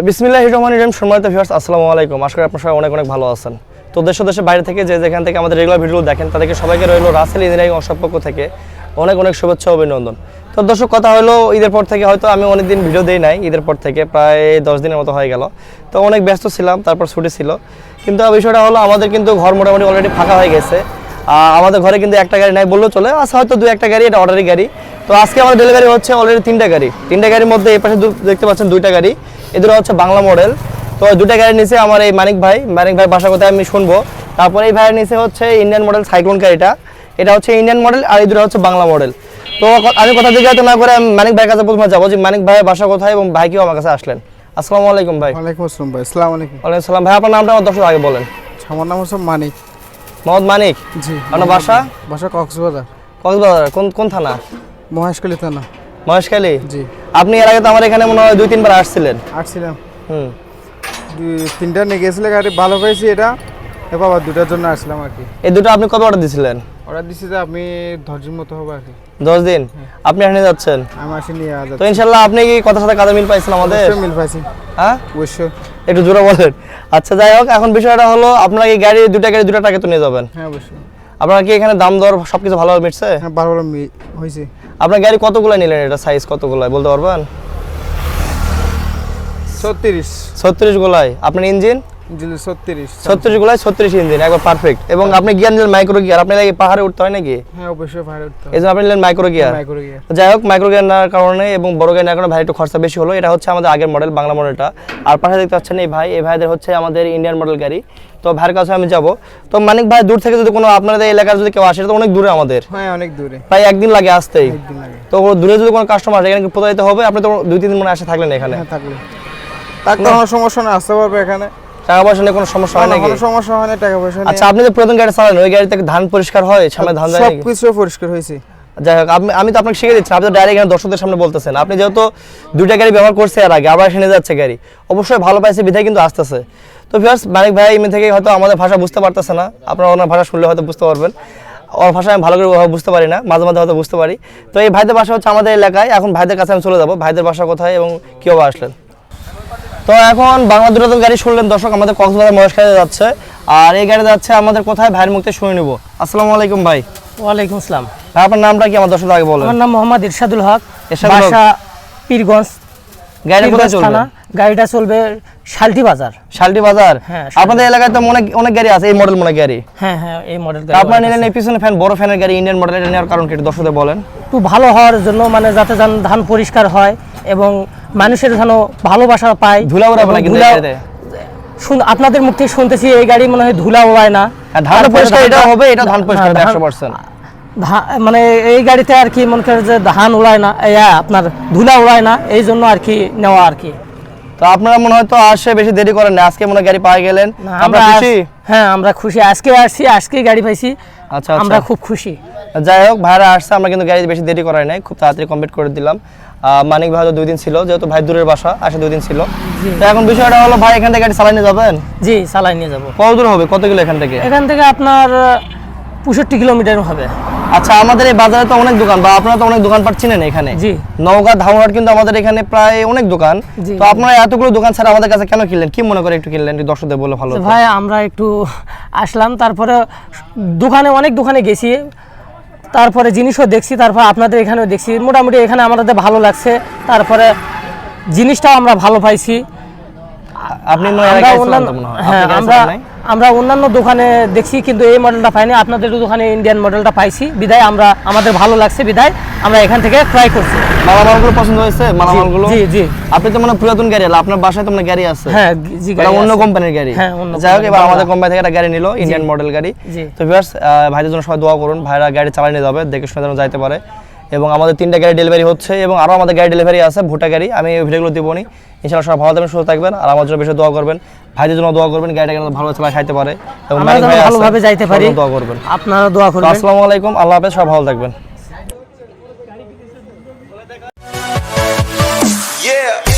বিসমিল্লাহ রহমান রহিম, সম্মানিত ভিউয়ার্স আসসালামু আলাইকুম। আশা করি আপনার সবাই অনেক অনেক ভালো আছেন। তো দেশ ও দেশের বাইরে থেকে যে যেখান থেকে আমাদের রেগুলার ভিডিও দেখেন, তাদেরকে সবাইকে রইল রাসেল ইঞ্জিনিয়ারিং অসব পক্ষ থেকে অনেক অনেক শুভেচ্ছা অভিনন্দন। তো দর্শক, কথা হলো ঈদের পর থেকে হয়তো আমি অনেক দিন ভিডিও দেই নাই, ঈদের পর থেকে প্রায় দশ দিনের মতো হয়ে গেল। তো অনেক ব্যস্ত ছিলাম, তারপর ছুটি ছিল। কিন্তু বিষয়টা হলো আমাদের কিন্তু ঘর মোটামুটি অলরেডি ফাঁকা হয়ে গেছে। আমাদের ঘরে কিন্তু একটা গাড়ি নাই বললেও চলে আছে হয়তো দু একটা গাড়ি, এটা অর্ডারি গাড়ি। তো আজকে আমাদের ডেলিভারি হচ্ছে অলরেডি তিনটা গাড়ি। তিনটা গাড়ির মধ্যে এই পাশে দেখতে পাচ্ছেন দুইটা গাড়ি। এদের হচ্ছে বাংলা মডেল তো দুইটা গাড়ি নিচে আমার এই মানিক ভাই। মানিক ভাই বাসা কোথায় আমি শুনব। তারপরে এই ভাইয়ের নিচে হচ্ছে ইন্ডিয়ান মডেল সাইক্লোন গাড়িটা এটা। হচ্ছে ইন্ডিয়ান মডেল আর এই দুটো হচ্ছে বাংলা মডেল তো আমি কথা দিকে না করে আমি মানিক ভাইয়ের কাছে প্রথমে যাব যে মানিক ভাইয়ের বাসা কোথায় এবং ভাই কেউ আমার কাছে আসলেন। আসসালামু আলাইকুম ভাই। ওয়ালাইকুম আসসালাম ভাই। আসসালামু আলাইকুম। ওয়ালাইকুম সালাম ভাই আপনার নামটা আমার দর্শক আগে বলেন। আমার নাম হচ্ছে মানিক। মোহাম্মদ মানিক। জি আপনার বাসা? বাসা কক্সবাজার। কক্সবাজার কোন কোন থানা? মহেশখালী থানা। মহেশখালী? জি। আপনি এর আগে তো আমার এখানে মনে হয় দুই তিনবার আসছিলেন। আসছিলাম। হুম। তিনটা নিয়ে গেছিলে গাড়ি ভালো পেয়েছি এটা। আবার দুটার জন্য আসলাম আর কি। এই দুটো আপনি কত অর্ডার দিয়েছিলেন অর্ডার দিছি যে আপনি ধৈর্যের মতো হবে আর কি। দশ দিন? আপনি এখানে যাচ্ছেন? আমি আসি নিয়ে আজ তো ইনশাল্লাহ আপনি কি কথার সাথে কাজে মিল পাইছেন আমাদের? মিল পাইছি। হ্যাঁ? অবশ্যই। একটু জোরে বলেন। আচ্ছা যাই হোক এখন বিষয়টা হলো আপনারা কি গাড়ি দুটা গাড়ি দুটা টাকা তো নিয়ে যাবেন? হ্যাঁ অবশ্যই। আপনারা কি এখানে দাম দর সবকিছু ভালো মিটছে? হ্যাঁ ভালো ভালো মি- হয়েছে আপনার গাড়ি কতগুলো নিলেন? এটা সাইজ কতগুলো? বলতে পারবেন? ছত্রিশ। ছত্রিশ গোলায় আপনার ইঞ্জিন ছত্রিশ ইঞ্জিন একবার পারফেক্ট এবং আপনি গিয়ার নিলেন মাইক্রো গিয়ার আপনি লাগে পাহাড়ে উঠতে হয় নাকি? হ্যাঁ অবশ্যই ভাড়া উঠতে এই জন্য আপনি নিলেন মাইক্রো গিয়ার যাই হোক মাইক্রো গিয়ার নেওয়ার কারণে এবং বড় গিয়ার নেওয়ার কারণে ভাই একটু খরচা বেশি হলো। এটা হচ্ছে আমাদের আগের মডেল বাংলা মডেলটা আর পাশে দেখতে পাচ্ছেন এই ভাই এই ভাইদের হচ্ছে আমাদের ইন্ডিয়ান মডেল গাড়ি। তো ভাইয়ের কাছে আমি যাব। তো মানিক ভাই দূর থেকে যদি কোনো আপনাদের এলাকার যদি কেউ আসে তো অনেক দূরে আমাদের। হ্যাঁ অনেক দূরে। প্রায় একদিন লাগে আসতেই। একদিন লাগে। তো দূরে যদি কোনো কাস্টমার আসে এখানে প্রতারিত হবে? আপনি তো দুই তিন দিন মনে আসে থাকলেন এখানে। হ্যাঁ থাকলে সমস্যা না আসতে পারবে এখানে। টাকা পয়সা নিয়ে কোনো সমস্যা হয় নাকি? কোনো সমস্যা হয় না টাকা পয়সা আচ্ছা আপনি যে প্রথম গাড়ি চালান ওই গাড়ি থেকে ধান পরিষ্কার হয়? সামনে ধান যায় সব নাকি? কিছু পরিষ্কার হয়েছে। যাই হোক আপনি আমি তো আপনাকে শিখে দিচ্ছি আপনি তো ডাইরেক্ট এখানে দর্শকদের সামনে বলতেছেন। আপনি যেহেতু দুইটা গাড়ি ব্যবহার করছে এর আগে আবার এখানে যাচ্ছে গাড়ি। অবশ্যই ভালো পাইছে বিধায় কিন্তু আসতেছে। তো ভিউয়ার্স মানিক ভাই এমনি থেকে হয়তো আমাদের ভাষা বুঝতে পারতেছে না। আপনারা ওনার ভাষা শুনলে হয়তো বুঝতে পারবেন। ওর ভাষা আমি ভালো করে বুঝতে পারি না মাঝে মাঝে হয়তো বুঝতে পারি। তো এই ভাইদের বাসা হচ্ছে আমাদের এলাকায়। এখন ভাইদের কাছে আমি চলে যাব। ভাইদের বাসা কোথায় এবং কীভাবে আসলেন? তো এখন বাংলা দুটো গাড়ি শুনলেন দর্শক আমাদের কক্সবাজার মহেশখালী যাচ্ছে। আর এই গাড়ি যাচ্ছে আমাদের কোথায়? ভাইয়ের মুখতে শুনে নিব। আসসালামু আলাইকুম ভাই। ওয়ালাইকুম আসসালাম। ভাই, আপনার নামটা কি? আমার দর্শক আগে বলেন। আমার নাম মোহাম্মদ ইরশাদুল হক বাসা পীরগঞ্জ। গাড়ি কোথায় চলবে? গাড়িটা চলবে শালটি বাজার। শালটি বাজার? হ্যাঁ, আপনাদের এলাকায় তো অনেক অনেক গাড়ি আছে এই মডেল মনে গাড়ি। হ্যাঁ হ্যাঁ এই মডেল তা আপনারা নিলেন এই পিছনে ফ্যান বড় ফ্যানের গাড়ি ইন্ডিয়ান মডেল এটা নেওয়ার কারণ কি? দর্শকদের বলেন। একটু ভালো হওয়ার জন্য মানে যাতে ধান পরিষ্কার হয় এবং মানুষের যেন ভালোবাসা পায়। ধুলা উড়াবে না কিন্তু আপনাদের মুখ থেকে শুনতেছি এই গাড়ি মনে হয় ধুলা উড়ায় না। হ্যাঁ, ধান পরিষ্কার এটা হবে এটা ধান পরিষ্কার হ্যাঁ, পার্সেন্ট ধা- মানে এই গাড়িতে আর কি মনে করে যে ধান উড়ায় না আপনার ধুলা উড়ায় না এই জন্য আর কি নেওয়া আর কি। তো আপনারা মনে হয় তো আসে বেশি দেরি করেন না আজকে মনে হয় গাড়ি পাই গেলেন। আমরা খুশি? হ্যাঁ আমরা খুশি আজকে আসছি আজকে গাড়ি পাইছি। আচ্ছা আমরা আচ্ছা খুব খুশি। যাই হোক ভাইরা আসছে আমরা কিন্তু গাড়ি বেশি দেরি করাই নাই খুব তাড়াতাড়ি কমপ্লিট করে দিলাম। মানিক ভাই দুই দিন ছিল যেহেতু ভাই দূরের বাসা আসে দুই দিন ছিল। তো এখন বিষয়টা হলো ভাই এখান থেকে গাড়ি চালাই নিয়ে যাবেন? জি চালাই নিয়ে যাব। কত দূর হবে? কত কিলো এখান থেকে? এখান থেকে আপনার পঁয়ষট্টি কিলোমিটার হবে। আচ্ছা আমাদের এই বাজারে তো অনেক দোকান বা আপনারা তো অনেক দোকান পাচ্ছিলেন এখানে? জি। নওগাঁ ধামরাট কিন্তু আমাদের এখানে প্রায় অনেক দোকান। তো আপনারা এতগুলো দোকান ছাড়া আমাদের কাছে কেন কিনলেন? কি মনে করে একটু কিনলেন? দর্শকদের বলে ভালো ভাই আমরা একটু আসলাম তারপরে দোকানে অনেক দোকানে গেছি। তারপরে জিনিসও দেখছি তারপর আপনাদের এখানেও দেখছি। মোটামুটি এখানে আমাদের ভালো লাগছে। তারপরে জিনিসটাও আমরা ভালো পাইছি। আপনি আমরা আমরা অন্যান্য দোকানে দেখছি কিন্তু এই মডেলটা পাইনি। আপনাদের দোকানে ইন্ডিয়ান মডেলটা পাইছি। বিদায় আমরা আমাদের ভালো লাগছে বিদায়। আমরা এখান থেকে ক্রয় করছি। মালামালগুলো পছন্দ হয়েছে? মালামালগুলো? জি জি। আপনি তো মানে পুরাতন গাড়ি আলা আপনার বাসায় তো মানে গাড়ি আছে। হ্যাঁ জি গাড়ি অন্য কোম্পানির গাড়ি। হ্যাঁ, অন্য যাই হোক এবার আমাদের কোম্পানি থেকে একটা গাড়ি নিল ইন্ডিয়ান মডেল গাড়ি। তো ভিউয়ার্স ভাইদের জন্য সবাই দোয়া করুন। ভাইরা গাড়ি চালিয়ে নিয়ে যাবে দেখে শুনে যেন যাইতে পারে। এবং আমাদের তিনটা গাড়ি ডেলিভারি হচ্ছে এবং আরও আমাদের গাড়ি ডেলিভারি আছে ভোটা গাড়ি। আমি ভিডিওগুলো দেবো নি ইনশাআল্লাহ সব ভালো থাকবেন সুস্থ থাকবেন। আর আমার জন্য বেশি দোয়া করবেন। ভাইদের জন্য দোয়া করবেন গাড়িটা কেন ভালো চালা খাইতে পারে। এবং ভালোভাবে যাইতে পারি। দোয়া করবেন। আপনারা দোয়া করবেন। আসসালামু আলাইকুম আল্লাহ হাফেজ সব ভালো থাকবেন। Yeah.